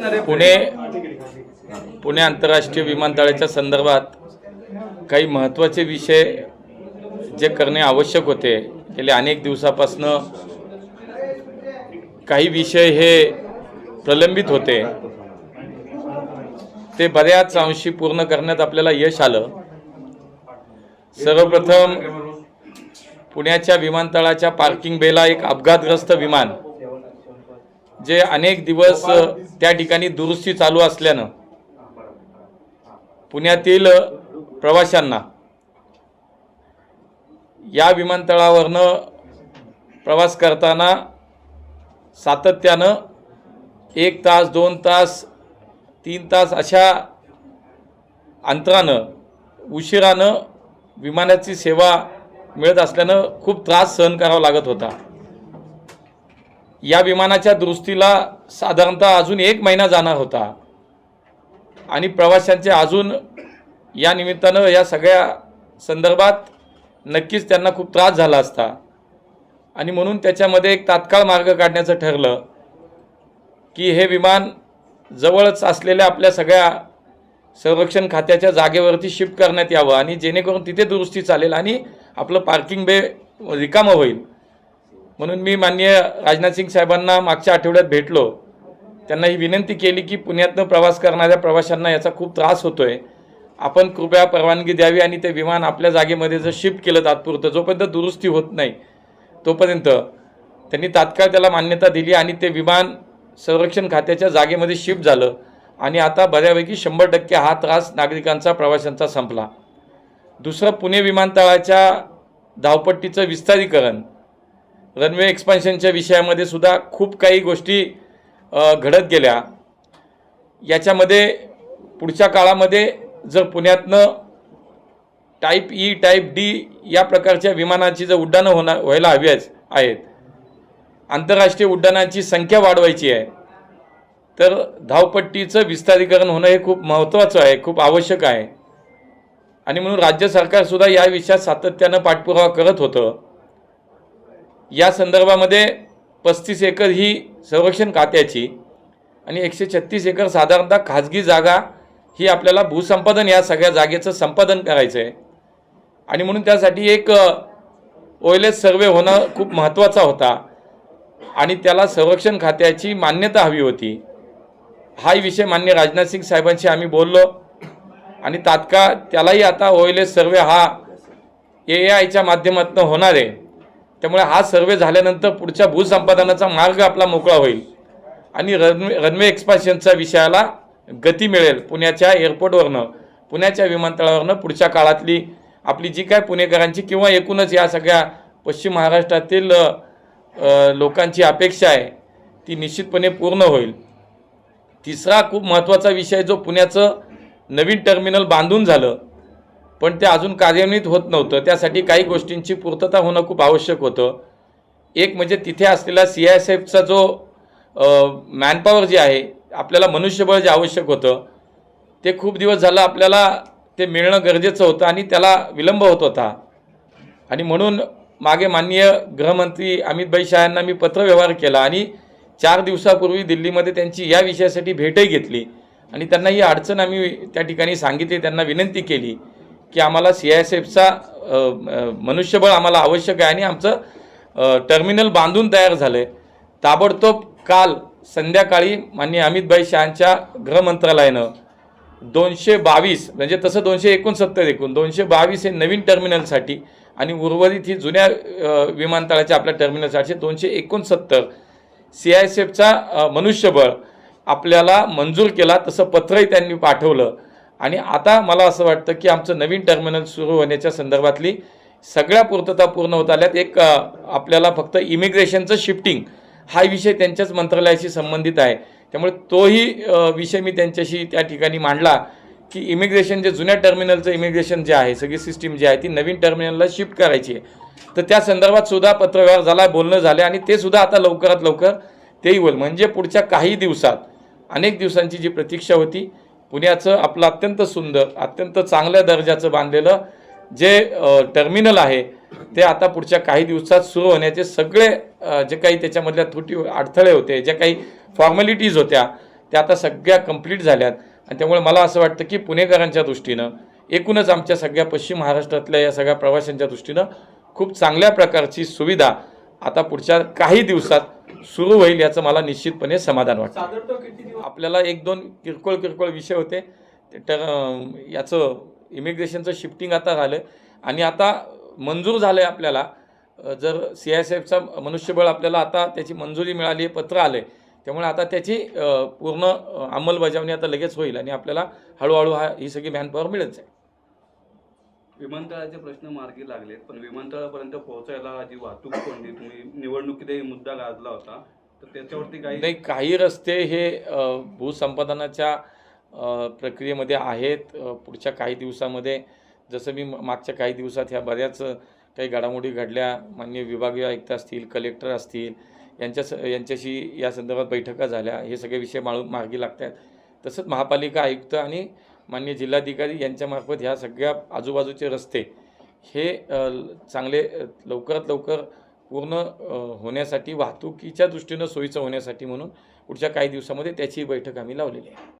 पुणे पुणे आंतरराष्ट्रीय विमानतळाच्या संदर्भात काही महत्त्वाचे विषय जे करणे आवश्यक होते गेले अनेक दिवसापासनं काही विषय हे प्रलंबित होते. ते बऱ्याच अंशी पूर्ण करण्यात आपल्याला यश आलं. सर्वप्रथम पुण्याच्या विमानतळाच्या पार्किंग बेला एक अपघातग्रस्त विमान जे अनेक दिवस त्या ठिकाणी दुरुस्ती चालू असल्यानं पुण्यातील प्रवाशांना या विमानतळावरनं प्रवास करताना सातत्यानं एक तास दोन तास तीन तास अशा अंतरानं उशिरानं विमानाची सेवा मिळत असल्यानं खूप त्रास सहन करावा लागत होता. या विमानाच्या दुरुस्तीला साधारणतः अजून एक महिना जाणार होता. आणि प्रवाशांचे अजून या निमित्तानं या सगळ्या संदर्भात नक्कीच त्यांना खूप त्रास झाला असता. आणि म्हणून त्याच्यामध्ये एक तात्काळ मार्ग काढण्याचं ठरलं की हे विमान जवळच असलेल्या आपल्या सगळ्या संरक्षण खात्याच्या जागेवरती शिफ्ट करण्यात यावं आणि जेणेकरून तिथे दुरुस्ती चालेल आणि आपलं पार्किंग बे रिकामं होईल. म्हणून मी माननीय राजनाथ सिंग साहेबांना मागच्या आठवड्यात भेटलो. त्यांना ही विनंती केली की पुण्यातनं प्रवास करणाऱ्या प्रवाशांना याचा खूप त्रास होतोय. आपण कृपया परवानगी द्यावी आणि ते विमान आपल्या जागेमध्ये जर शिफ्ट केलं तात्पुरतं जोपर्यंत दुरुस्ती होत नाही तोपर्यंत. त्यांनी तात्काळ त्याला मान्यता दिली आणि ते विमान संरक्षण खात्याच्या जागेमध्ये शिफ्ट झालं आणि आता बऱ्यापैकी शंभर टक्के हा त्रास नागरिकांचा प्रवाशांचा संपला. दुसरं पुणे विमानतळाच्या धावपट्टीचं विस्तारीकरण. रनवे एक्सपान्शनच्या विषयामध्ये सुद्धा खूप काही गोष्टी घडत गेल्या. याच्यामध्ये पुढच्या काळामध्ये जर पुण्यातनं टाईप ई टाईप डी या प्रकारच्या विमानाची जर उड्डाणं होणार व्हायला हवी आहेत आंतरराष्ट्रीय उड्डाणांची संख्या वाढवायची आहे. तर धावपट्टीचं विस्तारीकरण होणं हे खूप महत्त्वाचं आहे खूप आवश्यक आहे. आणि म्हणून राज्य सरकारसुद्धा या विषयात सातत्यानं पाठपुरावा करत होतं. या संदर्भामध्ये पस्तीस एकर ही संरक्षण खात्याची आणि एकशे छत्तीस एकर साधारणतः खाजगी जागा ही आपल्याला भूसंपादन या सगळ्या जागेचं संपादन करायचं आहे आणि म्हणून त्यासाठी एक ओयलेस सर्वे होणं खूप महत्त्वाचा होता. आणि त्याला संरक्षण खात्याची मान्यता हवी होती. हाही विषय मान्य राजनाथ सिंग साहेबांशी आम्ही बोललो. आणि तात्काळ त्यालाही आता ओयलेस सर्वे हा ए आयच्या माध्यमातून होणार आहे. त्यामुळे हा सर्वे झाल्यानंतर पुढच्या भूसंपादनाचा मार्ग आपला मोकळा होईल. आणि रनवे रनवे एक्सपान्शनच्या विषयाला गती मिळेल पुण्याच्या एअरपोर्टवरनं पुण्याच्या विमानतळावरनं पुढच्या काळातली आपली जी काय पुणेकरांची किंवा एकूणच या सगळ्या पश्चिम महाराष्ट्रातील लोकांची अपेक्षा आहे ती निश्चितपणे पूर्ण होईल. तिसरा खूप महत्त्वाचा विषय जो पुण्याचं नवीन टर्मिनल बांधून झालं पण ते अजून कार्यान्वित होत नव्हतं. त्यासाठी काही गोष्टींची पूर्तता होणं खूप आवश्यक होतं. एक म्हणजे तिथे असलेला सी आय एस एफचा जो मॅनपॉवर जे आहे आपल्याला मनुष्यबळ जे आवश्यक होतं ते खूप दिवस झालं आपल्याला ते मिळणं गरजेचं होतं आणि त्याला विलंब होत होता. आणि म्हणून मागे माननीय गृहमंत्री अमितभाई शाह यांना मी पत्रव्यवहार केला आणि चार दिवसापूर्वी दिल्लीमध्ये त्यांची या विषयासाठी भेटही घेतली. आणि त्यांना ही अडचण आम्ही त्या ठिकाणी सांगितली त्यांना विनंती केली. की आम्हाला सी आय एस एफचा मनुष्यबळ आम्हाला आवश्यक आहे आणि आमचं टर्मिनल बांधून तयार झालं आहे ताबडतोब काल संध्याकाळी माननीय अमितभाई शहांच्या गृहमंत्रालयानं दोनशे बावीस म्हणजे तसं दोनशे एकोणसत्तर एकूण दोनशे बावीस हे नवीन टर्मिनलसाठी आणि उर्वरित ही जुन्या विमानतळाच्या आपल्या टर्मिनलसाठी दोनशे एकोणसत्तर सी आय एस एफचा मनुष्यबळ आपल्याला मंजूर केला तसं पत्रही त्यांनी पाठवलं. आणि आता मला असं वाटतं की आमचं नवीन टर्मिनल सुरू होण्याच्या संदर्भातली सगळ्या पूर्तता पूर्ण होत आल्यात. एक आपल्याला फक्त इमिग्रेशनचं शिफ्टिंग हा विषय त्यांच्याच मंत्रालयाशी संबंधित आहे. त्यामुळे तोही विषय मी त्यांच्याशी त्या ठिकाणी मांडला की इमिग्रेशन जे जुन्या टर्मिनलचं इमिग्रेशन जे आहे सगळी सिस्टीम जी आहे ती नवीन टर्मिनलला शिफ्ट करायची आहे. तर त्या संदर्भात सुद्धा पत्रव्यवहार झाला बोलणं झालं आणि ते सुद्धा आता लवकरात लवकर तेही होईल म्हणजे पुढच्या काही दिवसात अनेक दिवसांची जी प्रतीक्षा होती पुण्याचं आपलं अत्यंत सुंदर अत्यंत चांगल्या दर्जाचं बांधलेलं जे टर्मिनल आहे ते आता पुढच्या काही दिवसात सुरू होण्याचे सगळे जे काही त्याच्यामधल्या त्रुटी अडथळे होते ज्या काही फॉर्मॅलिटीज होत्या त्या आता सगळ्या कंप्लीट झाल्यात. आणि त्यामुळे मला असं वाटतं की पुणेकरांच्या दृष्टीनं एकूणच आमच्या सगळ्या पश्चिम महाराष्ट्रातल्या या सगळ्या प्रवाशांच्या दृष्टीनं खूप चांगल्या प्रकारची सुविधा आता पुढच्या काही दिवसात सुरू होईल याचं मला निश्चितपणे समाधान वाटतं. आपल्याला एक दोन किरकोळ किरकोळ विषय होते. तर याचं इमिग्रेशनचं शिफ्टिंग आता झालं. आणि आता मंजूर झालं आहे आपल्याला जर सी आय एस एफचा मनुष्यबळ आपल्याला आता त्याची मंजुरी मिळाली आहे पत्र आलं आहे त्यामुळे आता त्याची पूर्ण अंमलबजावणी आता लगेच होईल आणि आपल्याला हळूहळू हा ही सगळी मॅनपॉवर मिळत जाईल विमानतळाचे प्रश्न मार्गी लागलेत पण विमानतळापर्यंत पोहोचायला जी वाहतूक कोणती तुम्ही निवडणुकीतही मुद्दा गाजला होता तर त्याच्यावरती काही नाही काही रस्ते हे भूसंपादनाच्या प्रक्रियेमध्ये आहेत. पुढच्या काही दिवसामध्ये जसं मी मागच्या काही दिवसात ह्या बऱ्याच काही घडामोडी घडल्या मान्य विभागीय आयुक्त असतील कलेक्टर असतील यांच्या स यांच्याशी या संदर्भात बैठका झाल्या हे सगळे विषय माळू मार्गी लागत आहेत तसंच महापालिका आयुक्त आणि मान्य जिल्हाधिकारी यांच्यामार्फत ह्या सगळ्या आजूबाजूचे रस्ते हे चांगले लवकरात लवकर पूर्ण होण्यासाठी वाहतुकीच्या दृष्टीनं सोयीचं होण्यासाठी म्हणून पुढच्या काही दिवसामध्ये त्याची बैठक आम्ही लावलेली आहे.